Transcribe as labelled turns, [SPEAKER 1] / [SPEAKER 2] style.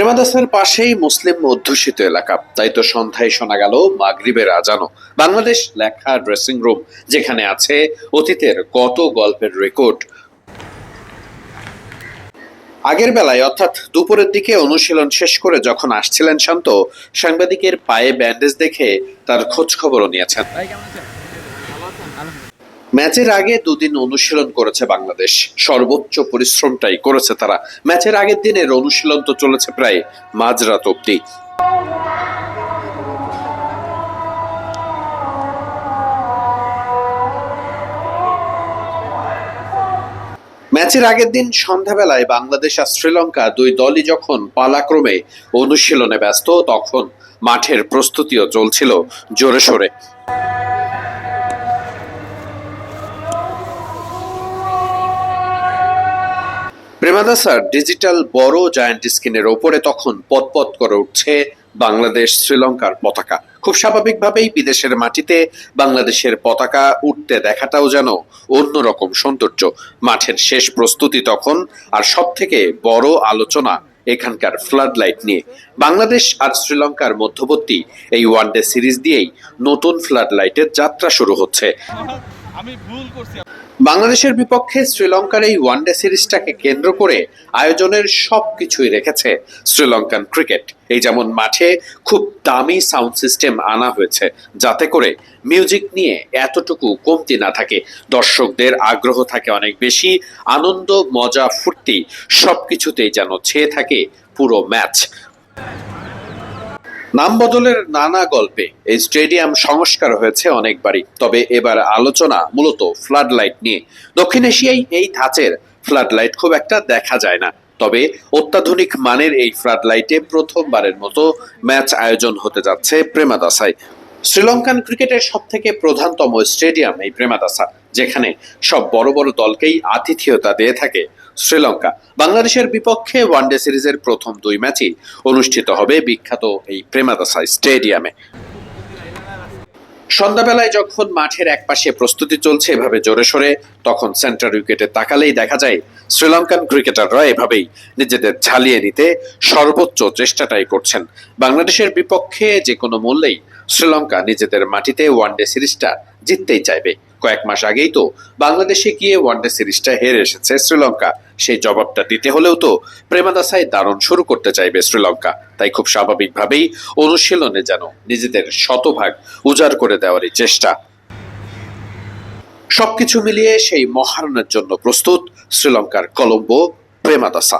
[SPEAKER 1] প্রেমাদাসের পাশেই মুসলিম অধ্যুষিত এলাকা। তাই তো সন্ধ্যায় শোনা গেল মাগরিবের আজানো বাংলাদেশ লেখা ড্রেসিং রুম যেখানে আছে অতীতের কত গল্পের রেকর্ড আগের বেলায়, অর্থাৎ দুপুরের দিকে অনুশীলন শেষ করে যখন আসছিলেন শান্ত, সাংবাদিকের পায়ে ব্যান্ডেজ দেখে তার খোঁজ খবরও নিয়েছেন। ম্যাচের আগে দুদিন অনুশীলন করেছে বাংলাদেশ। সর্বোচ্চ পরিশ্রমটাই করেছে তারা। ম্যাচের আগের দিনের অনুশীলন তো চলেছে প্রায় মাঝরাত অব্দি ম্যাচের আগের দিন সন্ধ্যাবেলায় বাংলাদেশ আর শ্রীলঙ্কা দুই দলই যখন পালাক্রমে অনুশীলনে ব্যস্ত, তখন মাঠের প্রস্তুতিও চলছিল জোরে সোরে। প্রেমাদাসার ডিজিটাল বড় জায়ান্ট স্ক্রিনের ওপরে তখন পতপত করে উঠছে বাংলাদেশ শ্রীলঙ্কার পতাকা। খুব স্বাভাবিকভাবেই বিদেশের মাটিতে বাংলাদেশের পতাকা উঠতে দেখাটাও যেন অন্যরকম সৌন্দর্য। মাঠের শেষ প্রস্তুতি তখন আর সব থেকে বড় আলোচনা এখানকার ফ্লাড লাইট নিয়ে। বাংলাদেশ আর শ্রীলঙ্কার মধ্যবর্তী এই ওয়ানডে সিরিজ দিয়েই নতুন ফ্লাড লাইটের যাত্রা শুরু হচ্ছে।
[SPEAKER 2] আমি ভুল
[SPEAKER 1] বাংলাদেশের বিপক্ষে শ্রীলঙ্কার এই ওয়ানডে সিরিজটাকে কেন্দ্র করে আয়োজনের সব কিছুই রেখেছে শ্রীলঙ্কান ক্রিকেট এই যেমন মাঠে খুব দামি সাউন্ড সিস্টেম আনা হয়েছে, যাতে করে মিউজিক নিয়ে এতটুকু কমতি না থাকে। দর্শকদের আগ্রহ থাকে অনেক বেশি, আনন্দ, মজা, ফুর্তি, সবকিছুতেই যেন ছেয়ে থাকে পুরো ম্যাচ নাম বদলের নানা গল্পে এই স্টেডিয়াম সংস্কার হয়েছে অনেকবারই। তবে এবার আলোচনা মূলত ফ্লাড লাইট নিয়ে। দক্ষিণ এশিয়ায় এই ধাঁচের ফ্লাড লাইট খুব একটা দেখা যায় না। তবে অত্যাধুনিক মানের এই ফ্লাড লাইটে প্রথমবারের মতো ম্যাচ আয়োজন হতে যাচ্ছে প্রেমাদাসায়। শ্রীলঙ্কান ক্রিকেটের সব থেকে প্রধানতম স্টেডিয়াম এই প্রেমাদাসা, যেখানে সব বড় বড় দলকেই আতিথেয়তা দিয়ে থাকে। শ্রীলঙ্কা। বাংলাদেশের বিপক্ষে ওয়ানডে সিরিজের প্রথম দুই ম্যাচই অনুষ্ঠিত হবে বিখ্যাত এই প্রেমাদাসা স্টেডিয়ামে। সন্ধ্যাবেলায় যখন মাঠের একপাশে প্রস্তুতি চলছে এভাবে জোরে সোরে, তখন সেন্টার উইকেটে তাকালেই দেখা যায় শ্রীলঙ্কান ক্রিকেটাররা এভাবেই নিজেদের ঝালিয়ে নিতে সর্বোচ্চ চেষ্টাটাই করছেন। বাংলাদেশের বিপক্ষে যে কোনো মূল্যেই শ্রীলঙ্কা নিজেদের মাটিতে ওয়ানডে সিরিজটা জিততেই চাইবে। কয়েক মাস আগেই তো বাংলাদেশে গিয়ে ওয়ানডে সিরিজটা হেরে এসেছে শ্রীলঙ্কা। সেই জবাবটা দিতে হলেও তো প্রেমাদাসায় দারুণ শুরু করতে চাইবে শ্রীলঙ্কা। তাই খুব স্বাভাবিকভাবেই অনুশীলনে যেন নিজেদের শতভাগ উজাড় করে দেওয়ারই চেষ্টা। সবকিছু মিলিয়ে সেই মহারণের জন্য প্রস্তুত শ্রীলঙ্কার কলম্বো প্রেমাদাসা।